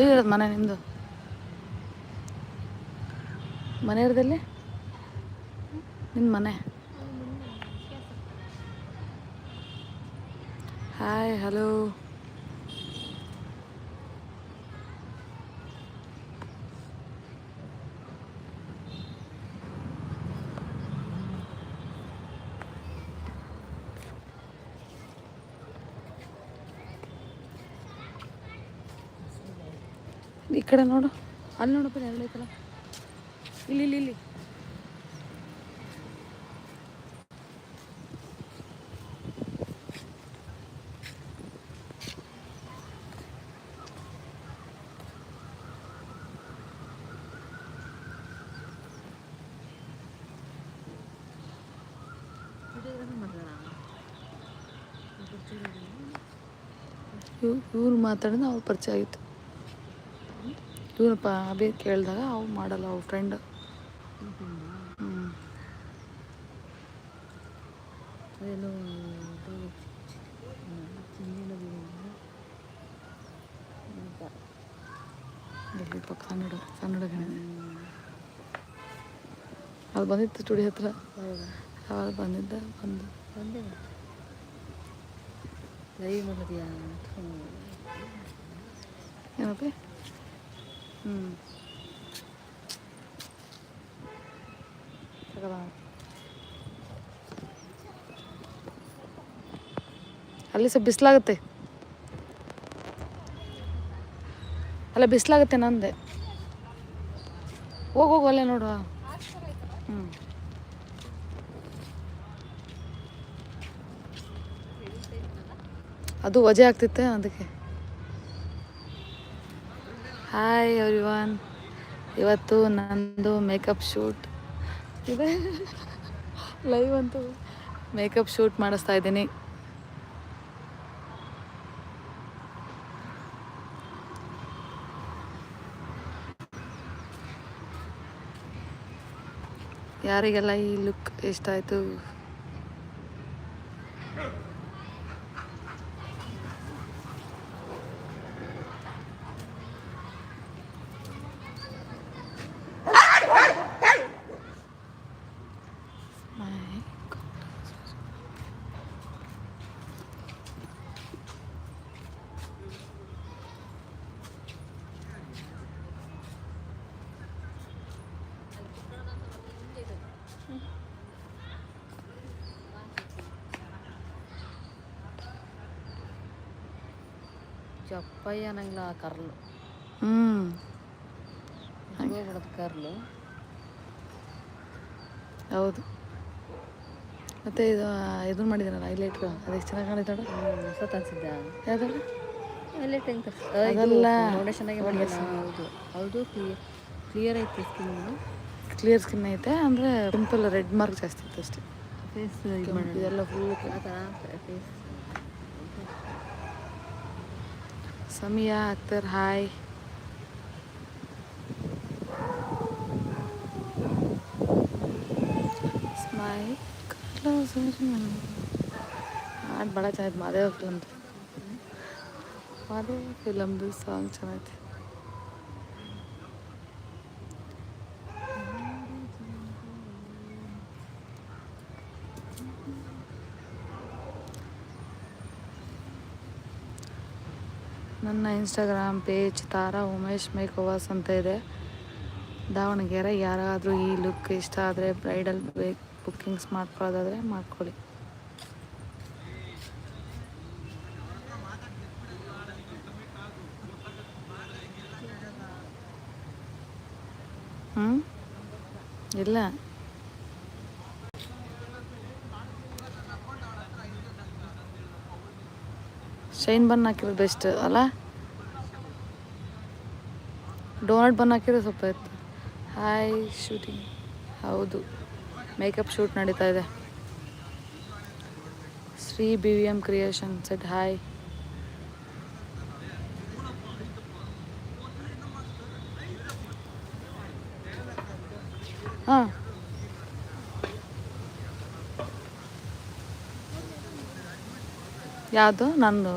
ಎಲ್ಲಿರೋದು ಮನೆ ನಿಮ್ಮದು ಮನೆ ಇರೋದಲ್ಲಿ? ನಿಮ್ಮ ಮನೆ? ಹಾಯ್ ಹಲೋ ಈ ಕಡೆ ನೋಡು. ಅಲ್ಲಿ ನೋಡಪ್ಪ ನೆರಳು ಐತಲ್ಲ. ಇಲ್ಲಿ ಇಲ್ಲಿ ಇಲ್ಲಿ. ಇವ್ರು ಮಾತಾಡಿದ ಅವ್ರು ಪರಿಚಯ ಆಗಿತ್ತು ಇವನಪ್ಪ ಅಭಿ ಕೇಳಿದಾಗ ಅವು ಮಾಡಲ್ಲ ಅವ್ರ ಫ್ರೆಂಡ್ ಪಕ್ಕ ಕನ್ನಡ ಕನ್ನಡ ಗಣ. ಅದು ಬಂದಿತ್ತು ಸ್ಟುಡಿಯೋ ಹತ್ರ. ಅವಾಗ ಬಂದಿದ್ದ ಬಂದು. ಬಂದೆ ಲೈವ್ ಮಾಡಿದ್ಯಾ ಏನಪ್ಪ? ಅಲ್ಲಿ ಸ್ವಲ್ಪ ಬಿಸಿಲಾಗುತ್ತೆ ಅಲ್ಲ ಬಿಸಿಲಾಗುತ್ತೆ ನಂದೆ ಹೋಗಿ ಹೋಗು ಅಲ್ಲೇ ನೋಡುವ ಹ್ಞೂ ಅದು ವಜೆ ಆಗ್ತಿತ್ತೆ ಅದಕ್ಕೆ ಹಾಯ್ ಎವ್ರಿವನ್ ಇವತ್ತು ನಂದು ಮೇಕಪ್ ಶೂಟ್ ಇದೆ. ಲೈವ್ ಅಂತೂ ಮೇಕಪ್ ಶೂಟ್ ಮಾಡಿಸ್ತಾ ಇದ್ದೀನಿ. ಯಾರಿಗೆಲ್ಲ ಈ ಲುಕ್ ಇಷ್ಟ ಆಯಿತು? ಚಪ್ಪಯ್ಯ ಅನ್ನಂಗಿಲ್ಲ ಆ ಕರ್ಲು. ಹ್ಞೂ ಹೋಗ್ಬಿಡೋದು ಕರ್ಲು. ಹೌದು. ಮತ್ತೆ ಇದು ಇದನ್ನ ಮಾಡಿದ್ದೀನಲ್ಲ ಹೈಲೈಟ್ರು ಅದಕ್ಕೆ ಚೆನ್ನಾಗಿ ಕಾಣಿಸ್ತಾಡ ಹೊಸತ್ ಅನ್ಸಿದ್ದ. ಯಾವ್ದು ಎಲ್ಲ ಟೈಮ್ ಅದಲ್ಲ. ಫೌಂಡೇಶನ್ ಮಾಡಿಲ್ಲ ಹೌದು. ಹೌದು ಕ್ಲಿಯರ್ ಐತಿ ಸ್ಕಿನ್ ಕ್ಲಿಯರ್ ಸ್ಕಿನ್ ಐತೆ ಅಂದರೆ ಪಿಂಪಲ್ ರೆಡ್ ಮಾರ್ಕ್ ಜಾಸ್ತಿ ಇತ್ತು ಅಷ್ಟೇ. ಫೇಸ್ ಇದೆಲ್ಲ ಫುಲ್ ಆ ಥರ ಫೇಸ್ ಸಮಿಯಾ ಅಖ್ತರ್ ಹಾಯ್ ಸ್ಮೈ ಹಾಡು ಭಾಳ ಚೆನ್ನಾಗಿತ್ತು ಮಾದೇವ ಫಿಲಮ್ದು ಮಾದೇವ ಫಿಲಮ್ದು ಸಾಂಗ್ ಚೆನ್ನಾಗೈತೆ ನನ್ನ Instagram page Tara Umesh makeovers ಅಂತ ಇದೆ. ದಾವಣಗೆರೆ, ಯಾರಾದರೂ ಈ ಲುಕ್ ಇಷ್ಟ ಆದರೆ ಬ್ರೈಡಲ್ ಬೇಕ್ ಬುಕ್ಕಿಂಗ್ಸ್ ಮಾಡ್ಕೊಳ್ಳೋದಾದರೆ ಮಾಡ್ಕೊಳ್ಳಿ. ಹ್ಞೂ ಇಲ್ಲ. ಶೈನ್ ಬನ್ ಹಾಕಿದ್ರೆ ಬೆಸ್ಟ್ ಅಲ್ಲ? ಡೋನಟ್ ಬನ್ ಹಾಕಿದ್ರೆ ಸ್ವಲ್ಪ ಇತ್ತು ಹಾಯ್ ಶೂಟಿಂಗ್ ಹೌದು. ಮೇಕಪ್ ಶೂಟ್ ನಡೀತಾ ಇದೆ. Sri B V M creation set hi ಹಾಂ. ಯಾವುದು? ನಂದು.